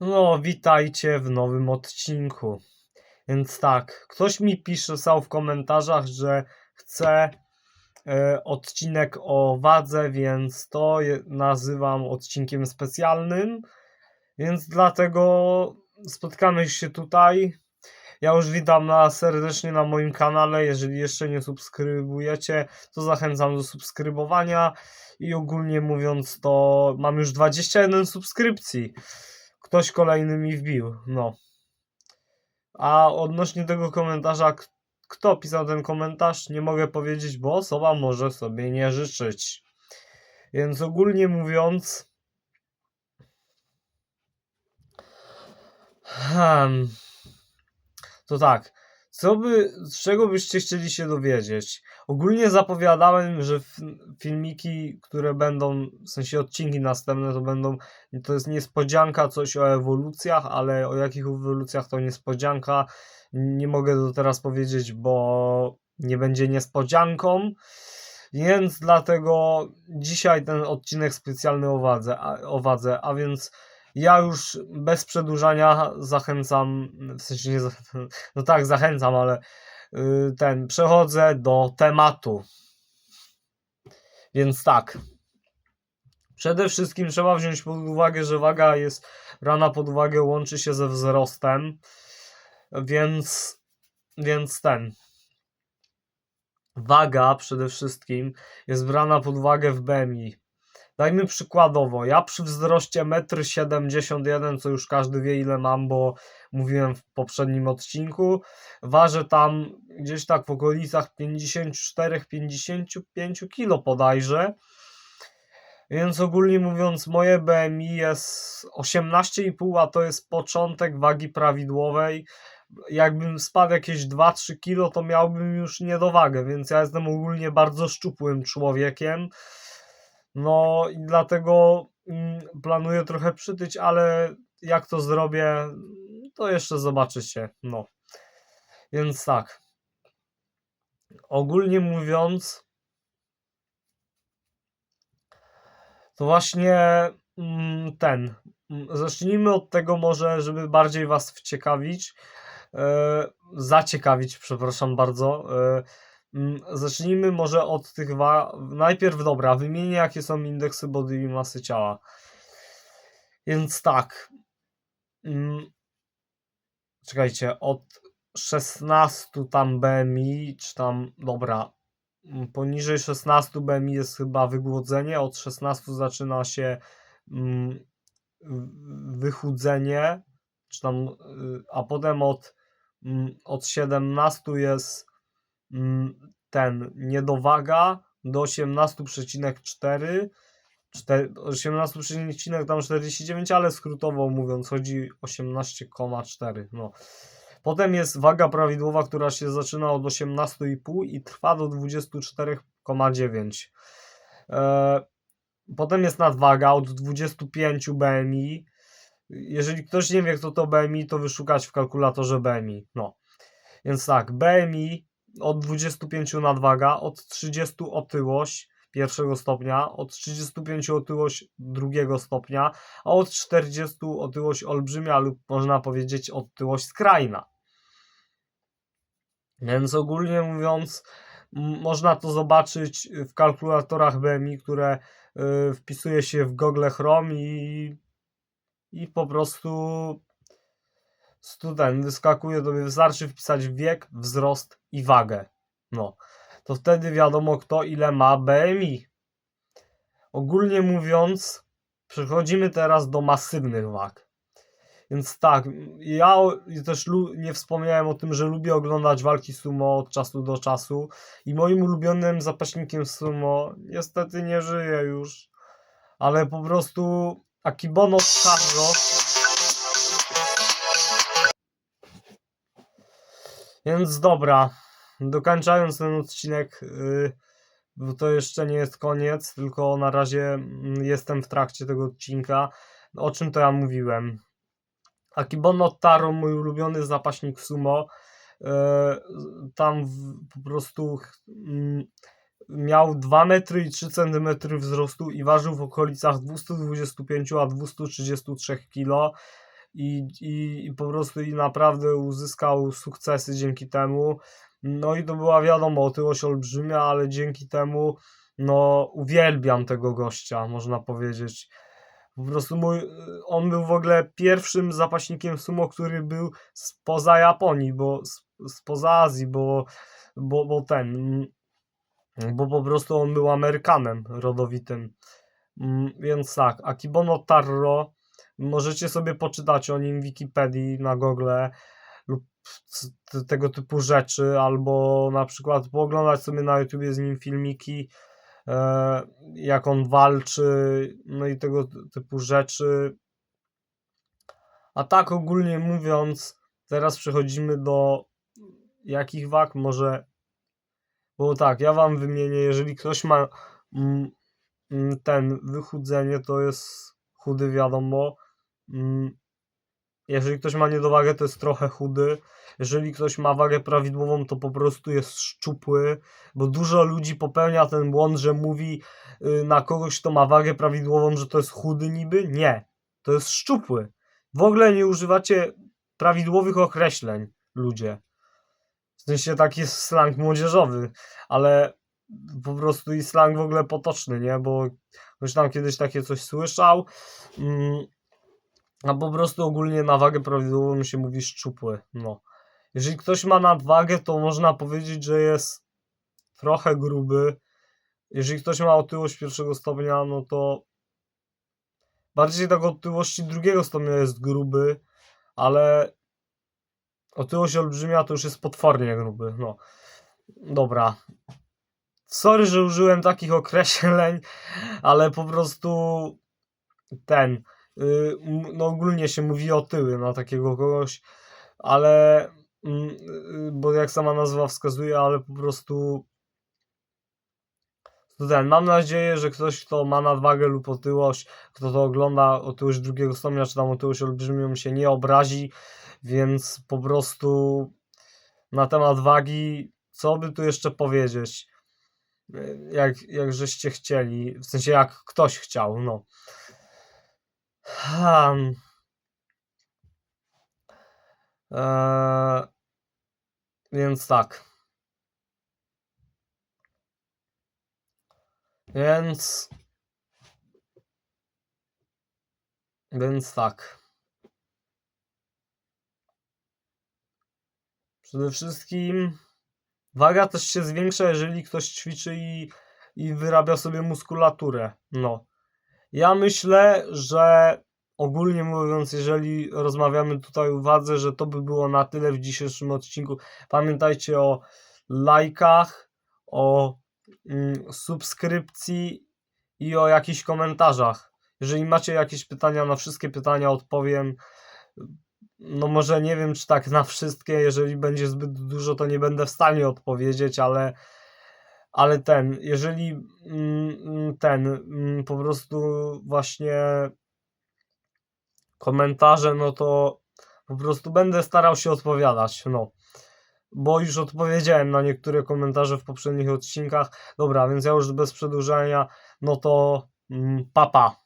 No, witajcie w nowym odcinku. Więc tak, ktoś mi pisał w komentarzach, że chce e, odcinek o wadze, więc to je, nazywam odcinkiem specjalnym. Więc dlatego spotkamy się tutaj. Ja już witam na, serdecznie na moim kanale. Jeżeli jeszcze nie subskrybujecie, to zachęcam do subskrybowania. I ogólnie mówiąc, to mam już 21 subskrypcji ktoś kolejny mi wbił. No. A odnośnie tego komentarza, kto pisał ten komentarz, nie mogę powiedzieć, bo osoba może sobie nie życzyć. Więc ogólnie mówiąc. Hmm, to tak. Co by, z czego byście chcieli się dowiedzieć? Ogólnie zapowiadałem, że filmiki, które będą, w sensie odcinki następne, to będą to jest niespodzianka, coś o ewolucjach, ale o jakich ewolucjach to niespodzianka. Nie mogę to teraz powiedzieć, bo nie będzie niespodzianką. Więc dlatego dzisiaj ten odcinek specjalny o wadze, a, o wadze, a więc ja już bez przedłużania zachęcam, w sensie nie no tak, zachęcam, ale y, ten, przechodzę do tematu. Więc tak. Przede wszystkim trzeba wziąć pod uwagę, że waga jest brana pod uwagę, łączy się ze wzrostem, więc, więc ten. Waga przede wszystkim jest brana pod uwagę w BMI. Dajmy przykładowo, ja przy wzroście 1,71 m, co już każdy wie ile mam, bo mówiłem w poprzednim odcinku, ważę tam gdzieś tak w okolicach 54-55 kg podajże. Więc ogólnie mówiąc, moje BMI jest 18,5, a to jest początek wagi prawidłowej. Jakbym spadł jakieś 2-3 kg, to miałbym już niedowagę, więc ja jestem ogólnie bardzo szczupłym człowiekiem. No i dlatego mm, planuję trochę przytyć, ale jak to zrobię, to jeszcze zobaczycie. No. Więc tak. Ogólnie mówiąc, to właśnie mm, ten. Zacznijmy od tego może, żeby bardziej was wciekawić. E, zaciekawić, przepraszam bardzo. Mm, zacznijmy może od tych wa- Najpierw dobra, wymienię jakie są indeksy body i masy ciała. Więc tak. Mm, czekajcie, od 16 tam BMI, czy tam, dobra, mm, poniżej 16 BMI jest chyba wygłodzenie, od 16 zaczyna się wychudzenie, czy tam, y, a potem od, od 17 jest ten niedowaga do 18,4 czter- 18,49 tam 49, ale skrótowo mówiąc chodzi 18,4 no. Potem jest waga prawidłowa, która się zaczyna od 18,5 i trwa do 24,9. E, potem jest nadwaga od 25 BMI. Jeżeli ktoś nie wie, kto to BMI, to wyszukać w kalkulatorze BMI. No. Więc tak, BMI od 25 nadwaga, od 30 otyłość pierwszego stopnia, od 35 otyłość drugiego stopnia, a od 40 otyłość olbrzymia lub można powiedzieć otyłość skrajna. Więc ogólnie mówiąc, można to zobaczyć w kalkulatorach BMI, które y, wpisuje się w Google Chrome i, i po prostu student wyskakuje, tobie wystarczy wpisać wiek, wzrost i wagę. No, to wtedy wiadomo kto ile ma BMI. Ogólnie mówiąc, przechodzimy teraz do masywnych wag. Więc tak, ja też nie wspomniałem o tym, że lubię oglądać walki sumo od czasu do czasu i moim ulubionym zapaśnikiem sumo niestety nie żyje już, ale po prostu Akibono Sarro Więc dobra, dokończając ten odcinek, yy, bo to jeszcze nie jest koniec, tylko na razie mm, jestem w trakcie tego odcinka. O czym to ja mówiłem? Akibono Taro, mój ulubiony zapaśnik sumo, yy, tam w, po prostu mm, miał 2 metry i 3 cm wzrostu i ważył w okolicach 225 a 233 kg i, i, i po prostu i naprawdę uzyskał sukcesy dzięki temu. No i to była wiadomo, otyłość olbrzymia, ale dzięki temu no uwielbiam tego gościa, można powiedzieć. Po prostu mój, on był w ogóle pierwszym zapaśnikiem sumo, który był spoza Japonii, bo spoza Azji, bo, bo, bo ten, bo po prostu on był Amerykanem rodowitym. Mm, Więc tak, Akibono Tarro, możecie sobie poczytać o nim w Wikipedii, na Google lub tego typu rzeczy, albo na przykład pooglądać sobie na YouTubie z nim filmiki, e, jak on walczy, no i tego typu rzeczy. A tak ogólnie mówiąc, teraz przechodzimy do jakich wag może. Bo tak, ja wam wymienię, jeżeli ktoś ma ten wychudzenie, to jest chudy, wiadomo. Mm, Jeżeli ktoś ma niedowagę, to jest trochę chudy. Jeżeli ktoś ma wagę prawidłową, to po prostu jest szczupły, bo dużo ludzi popełnia ten błąd, że mówi y, na kogoś, kto ma wagę prawidłową, że to jest chudy niby. Nie, to jest szczupły. W ogóle nie używacie prawidłowych określeń, ludzie. W sensie taki jest slang młodzieżowy, ale po prostu i slang w ogóle potoczny, nie? Bo ktoś tam kiedyś takie coś słyszał. Mm, a po prostu ogólnie na wagę prawidłową się mówi szczupły. No. Jeżeli ktoś ma nadwagę, to można powiedzieć, że jest trochę gruby. Jeżeli ktoś ma otyłość pierwszego stopnia, no to bardziej tak otyłości drugiego stopnia jest gruby, ale otyłość olbrzymia to już jest potwornie gruby. No. Dobra. Sorry, że użyłem takich określeń, ale po prostu ten. Y, No ogólnie się mówi otyły na takiego kogoś, ale mm, y, bo jak sama nazwa wskazuje, ale po prostu to ten, mam nadzieję, że ktoś, kto ma nadwagę lub otyłość, kto to ogląda otyłość drugiego stopnia, czy tam otyłość olbrzymią się nie obrazi, więc po prostu na temat wagi, co by tu jeszcze powiedzieć, Y, jak, jak żeście chcieli, w sensie jak ktoś chciał, no. Hmm. Eee, więc tak. Więc. Więc tak. Przede wszystkim waga też się zwiększa, jeżeli ktoś ćwiczy i, i wyrabia sobie muskulaturę. No. Ja myślę, że ogólnie mówiąc, jeżeli rozmawiamy tutaj o wadze, że to by było na tyle w dzisiejszym odcinku. Pamiętajcie o lajkach, o mm, subskrypcji i o jakichś komentarzach. Jeżeli macie jakieś pytania, na wszystkie pytania odpowiem. No może nie wiem, czy tak na wszystkie, jeżeli będzie zbyt dużo, to nie będę w stanie odpowiedzieć, ale ale ten, jeżeli mm, mm, ten mm, po prostu właśnie komentarze, no to po prostu będę starał się odpowiadać, no. Bo już odpowiedziałem na niektóre komentarze w poprzednich odcinkach. Dobra, więc ja już bez przedłużania, no to papa.